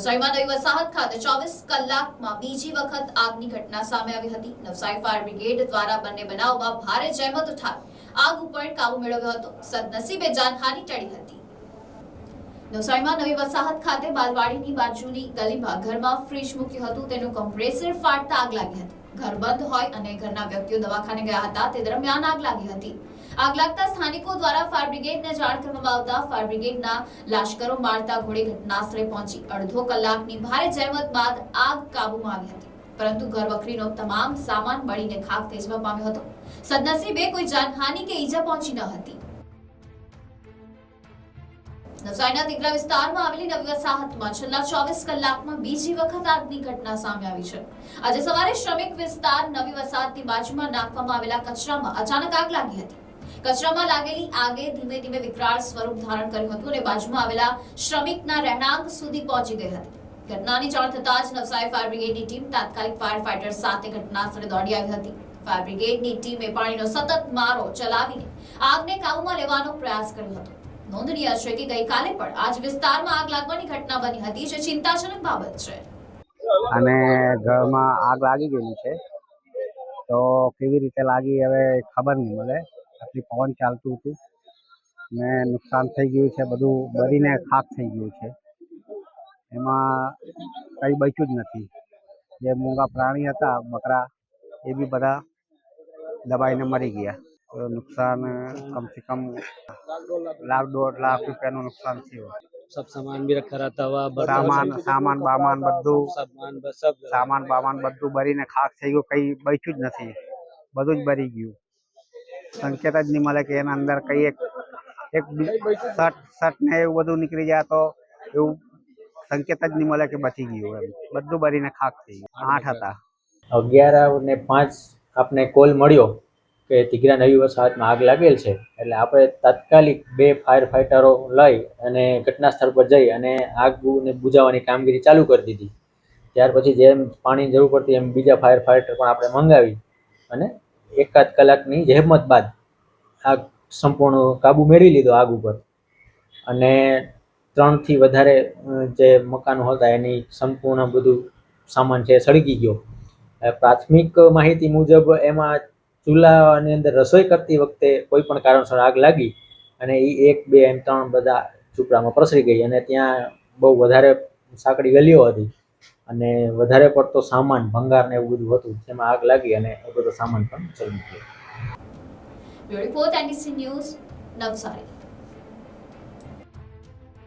નવસારીમાં નવી વસાહત ખાતે ચોવીસ કલાકમાં બીજી વખત આગની ઘટના સામે આવી હતી. નવસારી ફાયર બ્રિગેડ દ્વારા બંને બનાવમાં ભારે જહેમત ઉઠાવી આગ ઉપર કાબુ મેળવ્યો હતો. સદનસીબે જાનહાની ટળી હતી. નવસારીમાં નવી વસાહત ખાતે બાલવાડીની બાજુની ગલીમાં ઘરમાં ફ્રીજ મૂક્યું હતું. તેનું કમ્પ્રેસર ફાટતા આગ લાગી હતી. ઘર બંધ હોય અને ઘરના વ્યક્તિઓ દવાખાને ગયા હતા, તે દરમિયાન આગ લાગી હતી. આગ લાગતા સ્થાનિકો દ્વારા ફાયર બ્રિગેડને જાણ કરવામાં આવતા ફાયર બ્રિગેડના લાશ્કરો મારતા ઘોડે ઘટનાસ્થળે પહોંચી. અડધો કલાકની ભારે જહેમત બાદ આગ કાબૂમાં આવી હતી. પરંતુ ઘર વખરીનો તમામ સામાન બળીને ખાક તેજવા પામ્યો હતો. સદનસીબે કોઈ જાનહાનિ કે ઈજા પહોંચી ન હતી. નવસારીના દીગરા વિસ્તારમાં આવેલી નવી વસાહતમાં છેલ્લા ચોવીસ કલાકમાં બીજી વખત આગની ઘટના સામે આવી છે. આજે સવારે શ્રમિક વિસ્તાર નવી વસાહતની બાજુમાં નાખવામાં આવેલા કચરામાં અચાનક આગ લાગી હતી. કચરામાં લાગેલી આગે ધીમે ધીમે વિકરાળ સ્વરૂપ ધારણ કર્યું હતું અને બાજુમાં આવેલા શ્રમિકના રહેણાંક સુધી પહોંચી ગઈ હતી. ઘટનાની જાણ થતાં જ નવસારી ફાયર બ્રિગેડની ટીમ તાત્કાલિક ફાયર ફાઈટર સાથે ઘટના સ્થળે દોડી આવી હતી. ફાયર બ્રિગેડની ટીમે પાણીનો સતત મારો ચલાવીને આગને કાબૂમાં લેવાનો પ્રયાસ કર્યો હતો. નોંધનીય છે કે ગઈકાલે પણ આ જ વિસ્તારમાં આગ લાગવાની ઘટના બની હતી, જે ચિંતાજનક બાબત છે. અને ઘરમાં આગ લાગી ગયેલી છે. તો કેવી રીતે લાગી હવે ખબર નહીં મળે. આટલી પવન ચાલતું હતું. ને નુકસાન થઈ ગયું છે, બધું બળીને ખાક થઈ ગયું છે. એમાં કંઈ બચ્યું જ નથી. જે મૂંગા પ્રાણી હતા, બકરા, એ બી બધા દબાઈને મરી ગયા. તો નુકસાન કમસે કમ લાખ દોઢ લાખ રૂપિયાનું નુકસાન થયું सब सामान भी रखा रहता हुआ बर्तन સામાન સામાન બામાન બધું सामान बस सब સામાન બામાન બધું બળીને ખાક થઈ ગયું કઈ બચ્યું જ નથી બધું જ બળી ગયું સંકેત જ નહીં મળે કે એના અંદર કઈ એક એક બી- શર્ટ શર્ટ ને એવું બધું નીકળી જાય તો એવું સંકેત જ નહીં મળે કે બચી ગયું એમ બધું બળીને ખાક થઈ ગયું આઠ હતા અગિયાર ને પાંચ આપને કોલ મળ્યો કે તિગરા નવી હાથમાં આગ લાગેલ છે. એટલે આપણે તાત્કાલિક બે ફાયર ફાઇટરો લઈ અને ઘટના સ્થળ પર જઈ અને આગને બુજાવવાની કામગીરી ચાલુ કરી દીધી. ત્યાર પછી જેમ પાણીની જરૂર પડતી એમ બીજા ફાયર ફાઇટર પણ આપણે મંગાવી અને એકાદ કલાકની જહેમત બાદ આગ સંપૂર્ણ કાબુ મેળવી લીધો આગ ઉપર. અને ત્રણથી વધારે જે મકાનો હતા એની સંપૂર્ણ બધું સામાન છે સળગી ગયો. પ્રાથમિક માહિતી મુજબ એમાં ચૂલાની અંદર રસોઈ કરતી વખતે કોઈ પણ કારણસર આગ લાગી અને એ એક, બે એમ ત્રણ બધા ઝૂંપડામાં પ્રસરી ગઈ અને ત્યાં બહુ વધારે સાંકડી ગલીઓ હતી. અને વધારે પડતો સામાન, ભંગાર ને એવું બધું હતું, જેમાં આગ લાગી અને એ બધો સામાન પણ સળગી ગયો. Report, NDC news Navsari.